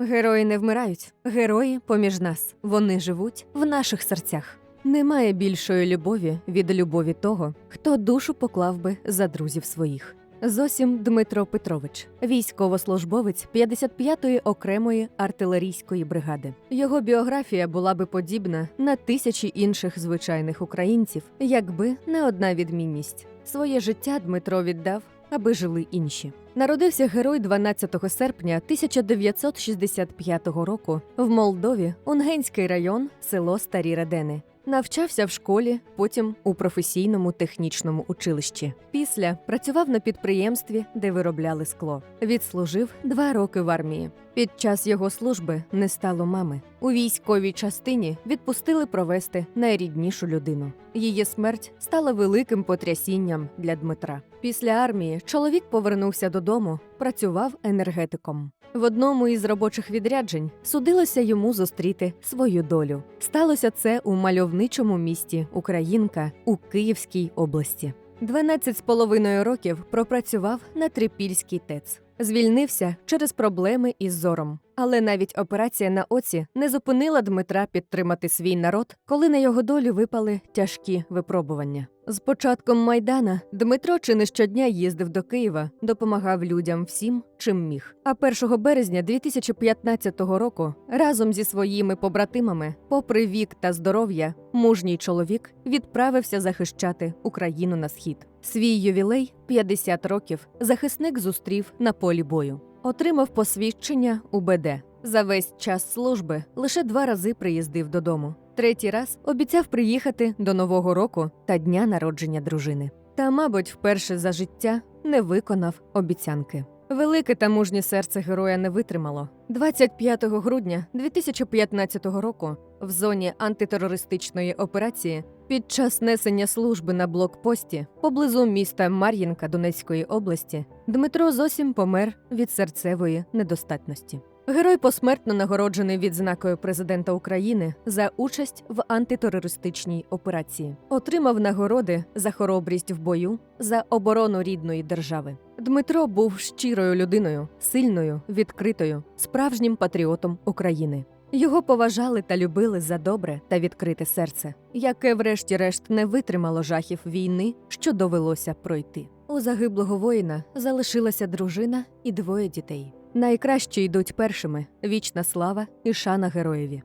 Герої не вмирають, герої поміж нас. Вони живуть в наших серцях. Немає більшої любові від любові того, хто душу поклав би за друзів своїх. Зосім Дмитро Петрович, військовослужбовець 55-ї окремої артилерійської бригади. Його біографія була би подібна на тисячі інших звичайних українців, якби не одна відмінність. Своє життя Дмитро віддав, аби жили інші. Народився герой 12 серпня 1965 року в Молдові, Унгенський район, село Старі Радени. Навчався в школі, потім у професійному технічному училищі. Після працював на підприємстві, де виробляли скло. Відслужив два роки в армії. Під час його служби не стало мами. У військовій частині відпустили провести найріднішу людину. Її смерть стала великим потрясінням для Дмитра. Після армії чоловік повернувся додому, працював енергетиком. В одному із робочих відряджень судилося йому зустріти свою долю. Сталося це у мальовничому місті Українка у Київській області. 12 з половиною років пропрацював на Трипільській ТЕЦ. Звільнився через проблеми із зором. Але навіть операція на оці не зупинила Дмитра підтримати свій народ, коли на його долю випали тяжкі випробування. З початком майдана Дмитро чи не щодня їздив до Києва, допомагав людям всім, чим міг. А 1 березня 2015 року разом зі своїми побратимами, попри вік та здоров'я, мужній чоловік відправився захищати Україну на схід. Свій ювілей 50 років захисник зустрів на полі бою. Отримав посвідчення УБД. За весь час служби лише два рази приїздив додому. Третій раз обіцяв приїхати до Нового року та дня народження дружини. Та, мабуть, вперше за життя не виконав обіцянки. Велике та мужнє серце героя не витримало. 25 грудня 2015 року в зоні антитерористичної операції під час несення служби на блокпості поблизу міста Мар'їнка Донецької області Дмитро зовсім помер від серцевої недостатності. Герой посмертно нагороджений відзнакою президента України за участь в антитерористичній операції. Отримав нагороди за хоробрість в бою, за оборону рідної держави. Дмитро був щирою людиною, сильною, відкритою, справжнім патріотом України. Його поважали та любили за добре та відкрите серце, яке, врешті-решт, не витримало жахів війни, що довелося пройти. У загиблого воїна залишилася дружина і двоє дітей. Найкращі йдуть першими вічна слава і шана героєві.